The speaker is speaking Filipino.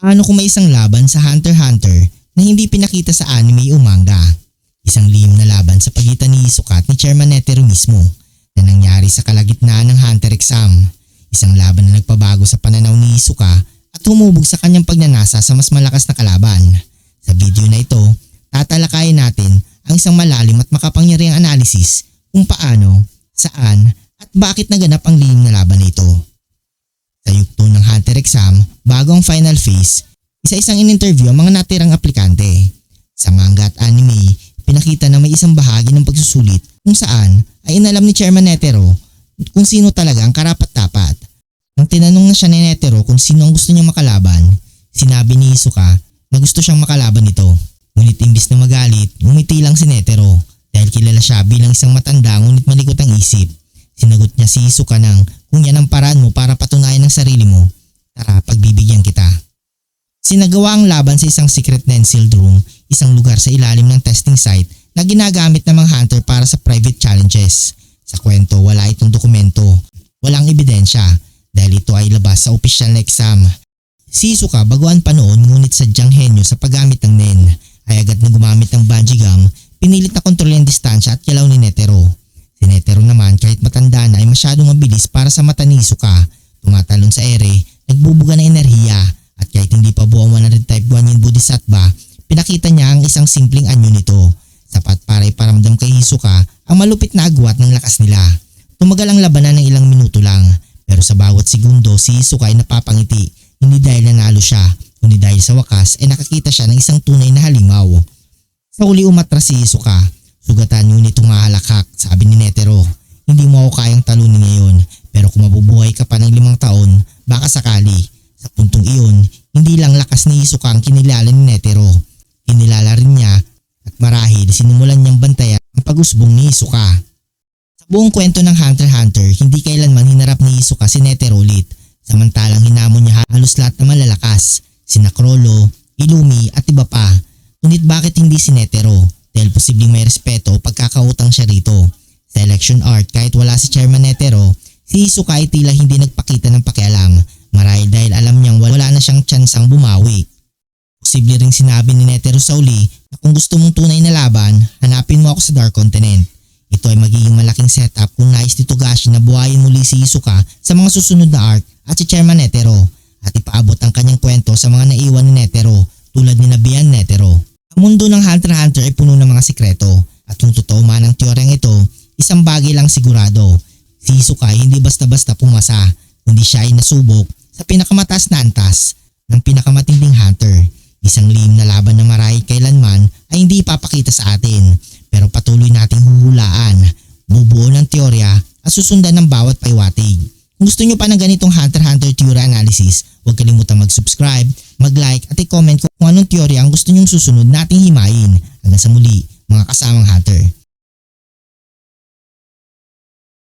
Paano kung may isang laban sa Hunter x Hunter na hindi pinakita sa anime o manga? Isang lihim na laban sa pagitan ni Hisoka at ni Chairman Netero mismo na nangyari sa kalagitnaan ng Hunter exam. Isang laban na nagpabago sa pananaw ni Hisoka at humubog sa kanyang pagnanasa sa mas malakas na kalaban. Sa video na ito, tatalakayin natin ang isang malalim at makapangyarihang analysis kung paano, saan at bakit naganap ang lihim na laban na ito. Hunter exam, bago ang final phase, isa-isang in-interview ang mga natirang aplikante. Sa manga at anime, pinakita na may isang bahagi ng pagsusulit kung saan ay inalam ni Chairman Netero kung sino talaga ang karapat-dapat. Nang tinanong na siya ni Netero kung sino ang gusto niyang makalaban, sinabi ni Hisoka na gusto siyang makalaban nito. Ngunit imbis na magalit, ngumiti lang si Netero dahil kilala siya bilang isang matanda ngunit malikot ang isip. Sinagot niya si Hisoka ng kung yan ang paraan mo para patunayan ang sarili mo. Sinagawa ang laban sa isang secret na sealed room, isang lugar sa ilalim ng testing site na ginagamit ng mga hunter para sa private challenges. Sa kwento, wala itong dokumento, walang ebidensya dahil ito ay labas sa opisyal na exam. Si Isuka baguan pa noon ngunit sadyang henyo sa paggamit ng NEN ay agad na gumamit ng bungee gum, pinilit na kontrolin ang distansya at kilaw ni Netero. Si Netero naman kahit matanda na ay masyadong mabilis para sa mata ni Isuka. Tumatalon sa ere, nagbubuga ng enerhiya pinakita niya ang isang simpleng anyo nito. Sapat para iparamdam kay Hisoka ang malupit na agwat ng lakas nila. Tumagal ang labanan ng ilang minuto lang, pero sa bawat segundo si Hisoka ay napapangiti, hindi dahil nanalo siya, kundi dahil sa wakas ay nakakita siya ng isang tunay na halimaw. Sa uli umatras si Hisoka, sugatan ngunit tumahalakak, sabi ni Netero. Hindi mo ako kayang talunin ngayon, pero kung mabubuhay ka pa ng limang taon, baka sakali. Sa puntong iyon, hindi lang lakas ni Hisoka ang kinilala ni Netero. Kinilala rin niya at marahil sinimulan niyang bantayan ang pag-usbong ni Hisoka. Sa buong kwento ng Hunter x Hunter, hindi kailanman hinarap ni Hisoka si Netero ulit. Samantalang hinamon niya halos lahat ng malalakas, sina Krollo, Ilumi at iba pa. Ngunit bakit hindi si Netero? Dahil posibleng may respeto pagkakautang siya rito. Sa election art kahit wala si Chairman Netero, si Hisoka ay tila hindi nagpakita ng pakialam marahil dahil alam niyang wala na siyang tsansang bumawi. Posible ring sinabi ni Netero sa uli na kung gusto mong tunay na laban, hanapin mo ako sa Dark Continent. Ito ay magiging malaking setup kung nais ni Togashi na buhayin muli si Hisoka sa mga susunod na arc at si Chairman Netero at ipaabot ang kanyang kwento sa mga naiwan ni Netero tulad ni Nabian Netero. Ang mundo ng Hunter x Hunter ay puno ng mga sikreto at kung totoo man ang teoryang ito, isang bagay lang sigurado. Si Hisoka ay hindi basta-basta pumasa kundi siya ay nasubok sa pinakamataas na antas ng pinakamatinding hunter. Isang lihim na laban na marahil kailanman ay hindi ipapakita sa atin pero patuloy nating huhulaan, bubuo ng teorya at susundan ng bawat paiwatig. Kung gusto nyo pa ng ganitong Hunter Hunter theory analysis, huwag kalimutan mag-subscribe, mag-like at i-comment kung anong teorya ang gusto nyong susunod nating himayin. Hanggang sa muli, mga kasamang Hunter.